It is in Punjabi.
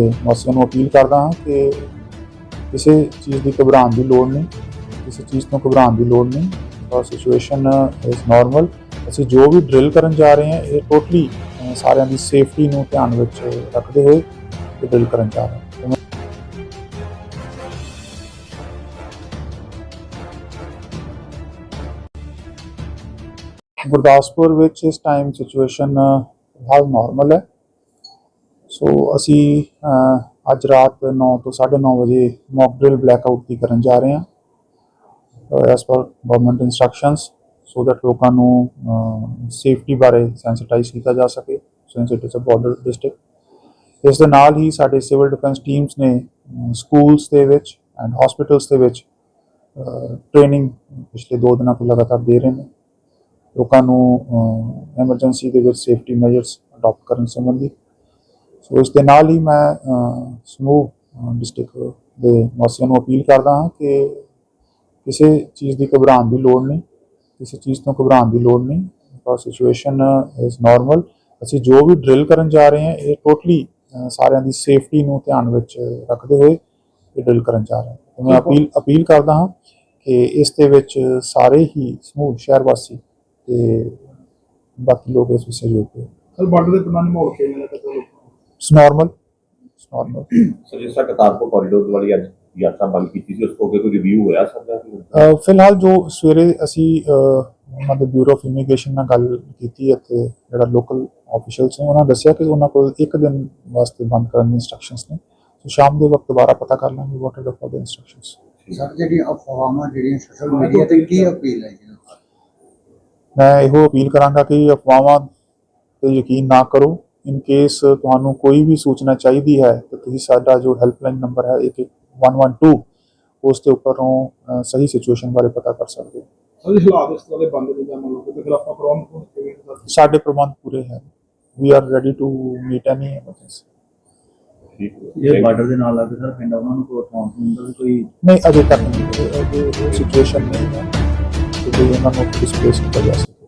ਦੇ ਵਾਸੀਆਂ ਨੂੰ ਅਪੀਲ ਕਰਦਾ ਹਾਂ ਕਿ ਕਿਸੇ ਚੀਜ਼ ਦੀ ਘਬਰਾਉਣ ਦੀ ਲੋੜ ਨਹੀਂ, ਕਿਸੇ ਚੀਜ਼ ਤੋਂ ਘਬਰਾਉਣ ਦੀ ਲੋੜ ਨਹੀਂ। ਔਰ ਸਿਚੁਏਸ਼ਨ ਇਜ਼ ਨਾਰਮਲ ਅਸੀਂ ਜੋ ਵੀ ਡਰਿਲ ਕਰਨ ਜਾ ਰਹੇ ਹਾਂ, ਇਹ ਟੋਟਲੀ ਸਾਰਿਆਂ ਦੀ ਸੇਫਟੀ ਨੂੰ ਧਿਆਨ ਵਿੱਚ ਰੱਖਦੇ ਹੋਏ ਇਹ ਕਰਨ ਜਾ ਰਹੇ ਹਾਂ। ਗੁਰਦਾਸਪੁਰ ਵਿੱਚ ਇਸ ਟਾਈਮ ਸਿਚੁਏਸ਼ਨ ਬਹੁਤ ਨਾਰਮਲ ਹੈ। ਸੋ ਅਸੀਂ ਅੱਜ ਰਾਤ 9 ਤੋਂ 9:30 ਵਜੇ ਮੌਕ ਡਰਿਲ ਬਲੈਕਆਊਟ ਦੀ ਕਰਨ ਜਾ ਰਹੇ ਹਾਂ as per government instructions so that ਲੋਕਾਂ ਨੂੰ ਸੇਫਟੀ ਬਾਰੇ ਸੈਂਸਿਟਾਈਜ਼ ਕੀਤਾ ਜਾ ਸਕੇ ਸਿੰਸ ਇਟ ਬਾਰਡਰ ਡਿਸਟ੍ਰਿਕਟ ਇਸ ਦੇ ਨਾਲ ਹੀ ਸਾਡੇ ਸਿਵਲ ਡਿਫੈਂਸ ਟੀਮਸ ਨੇ ਸਕੂਲਸ ਦੇ ਵਿੱਚ ਐਂਡ ਹਸਪੀਟਲਸ ਦੇ ਵਿੱਚ ਟ੍ਰੇਨਿੰਗ ਪਿਛਲੇ 2 ਦਿਨਾਂ ਤੋਂ ਲਗਾਤਾਰ ਦੇ ਰਹੇ ਨੇ। ਲੋਕਾਂ ਨੂੰ ਐਮਰਜੈਂਸੀ ਦੇ ਵਿੱਚ ਸੇਫਟੀ ਮੈਜਰਸ ਅਡਾਪਟ ਕਰਨ ਸੰਬੰਧੀ ਸੋ ਇਸ ਦੇ ਨਾਲ ਹੀ ਮੈਂ ਸਮੂਹ ਡਿਸਟ੍ਰਿਕਟ ਦੇ ਵਾਸੀਆਂ ਨੂੰ ਅਪੀਲ ਕਰਦਾ ਹਾਂ ਕਿ ਕਿਸੇ ਚੀਜ਼ ਦੀ ਘਬਰਾਉਣ ਦੀ ਲੋੜ ਨਹੀਂ ਕਿਸੇ ਚੀਜ਼ ਤੋਂ ਘਬਰਾਉਣ ਦੀ ਲੋੜ ਨਹੀਂ ਬਿਕਾਜ਼ ਸਿਚੁਏਸ਼ਨ ਇਜ਼ ਨਾਰਮਲ ਅਸੀਂ ਜੋ ਵੀ ਡਰਿਲ ਕਰਨ ਜਾ ਰਹੇ ਹਾਂ ਇਹ ਟੋਟਲੀ ਸਾਰਿਆਂ ਦੀ ਸੇਫਟੀ ਨੂੰ ਧਿਆਨ ਵਿੱਚ ਰੱਖਦੇ ਹੋਏ ਇਹ ਡਰਿਲ ਕਰਨ ਜਾ ਰਹੇ ਹਾਂ। ਮੈਂ ਅਪੀਲ ਅਪੀਲ ਕਰਦਾ ਹਾਂ ਕਿ ਇਸ ਦੇ ਵਿੱਚ ਸਾਰੇ ਹੀ ਸਮੂਹ ਸ਼ਹਿਰ ਵਾਸੀ ਤੇ ਬਾਕੀ ਲੋਕ ਇਸ ਵਿੱਚ ਸਹਿਯੋਗ ਸਰ ਬਾਰਡਰ ਦੇ ਨੂੰ ਮਾਹੌਲ ਕਿਵੇਂ ਦਾ ਪਤਾ ਲੋਕਾਂ it's normal it's normal sir ਜਿਸ ਤਰ੍ਹਾਂ ਕਰਤਾਰਪੁਰ ਕੋਰੀਡੋਰ ਵਾਲੀ ਅੱਜ ਯਾਤਰਾ ਬੰਦ ਕੀਤੀ ਸੀ ਉਸ ਤੋਂ ਅੱਗੇ ਕੋਈ ਰਿਵਿਊ ਹੋਇਆ ਸਰ ਦਾ ਅਹ ਫਿਲਹਾਲ ਜੋ ਸਵੇਰੇ ਅਸੀਂ ਉਹਨਾਂ ਦੇ ਬਿਊਰੋ ਆਫ ਇਮੀਗ੍ਰੇਸ਼ਨ ਨਾਲ ਗੱਲ ਕੀਤੀ ਅਤੇ ਜਿਹੜਾ ਲੋਕਲ ਆਫੀਸ਼ੀਅਲਸ ਨੇ ਉਹਨਾਂ ਦੱਸਿਆ ਕਿ ਉਹਨਾਂ ਕੋਲ ਇੱਕ ਦਿਨ ਵਾਸਤੇ ਬੰਦ ਕਰਨ ਦੀ ਇਨਸਟਰਕਸ਼ਨਸ ਨੇ ਸੋ ਸ਼ਾਮ ਦੇ ਵਕਤ ਦੁਬਾਰਾ ਪਤਾ ਕਰ ਲਾਂਗੇ what are the further instructions sir ਜਿਹੜੀ ਅਫਵਾਹਾਂ ਜਿਹੜੀਆਂ ਸੋਸ਼ਲ ਮੀਡੀਆ ਤੇ ਕੀ ਅਪੀਲ ਹੈ ਜੀ ਮੈਂ ਇਹੋ ਅਪੀਲ ਕਰਾਂਗਾ ਕਿ ਅਫਵਾਹਾਂ ਤੇ ਯਕੀਨ ਨਾ ਕਰੋ ਇਨ ਕੇਸ ਤੁਹਾਨੂੰ ਕੋਈ ਵੀ ਸੂਚਨਾ ਚਾਹੀਦੀ ਹੈ ਤਾਂ ਤੁਸੀਂ ਸਾਡਾ ਜੋ ਹੈਲਪਲਾਈਨ ਨੰਬਰ ਹੈ 112 ਉਸ ਦੇ ਉੱਪਰੋਂ ਅਹ, ਸਹੀ ਸਿਚੁਏਸ਼ਨ ਬਾਰੇ ਪਤਾ ਕਰ ਸਕਦੇ ਹੋ ਸਰ ਇਹ ਹਾਲਾਤ ਇਸ ਤਰ੍ਹਾਂ ਦੇ ਬੰਦ ਦੇ ਜਾਣ ਲੋਕ ਤੇ ਫਿਰ ਆਪਾਂ ਪ੍ਰਬੰਧ ਨੂੰ ਕਿਵੇਂ ਕਰ ਸਾਡੇ ਪ੍ਰਬੰਧ ਪੂਰੇ ਹਨ we are ready to meet any emergency ਠੀਕ ਹੈ ਜਿਹੜੇ ਬਾਰਡਰ ਦੇ ਨਾਲ ਲੱਗਦੇ ਸਰ ਪਿੰਡ ਆ, ਉਹਨਾਂ ਨੂੰ ਕੋਈ ਰਿਸਪੌਂਸ ਹੁੰਦਾ ਵੀ ਕੋਈ ਨਹੀਂ ਅਜੇ ਤੱਕ ਨਹੀਂ ਅਜੇ ਸਿਚੁਏਸ਼ਨ ਨਹੀਂ ਹੈ ਕਿ ਕੋਈ ਉਹਨਾਂ ਨੂੰ ਡਿਸਪਲੇਸ ਕੀਤਾ ਜਾ ਸਕੇ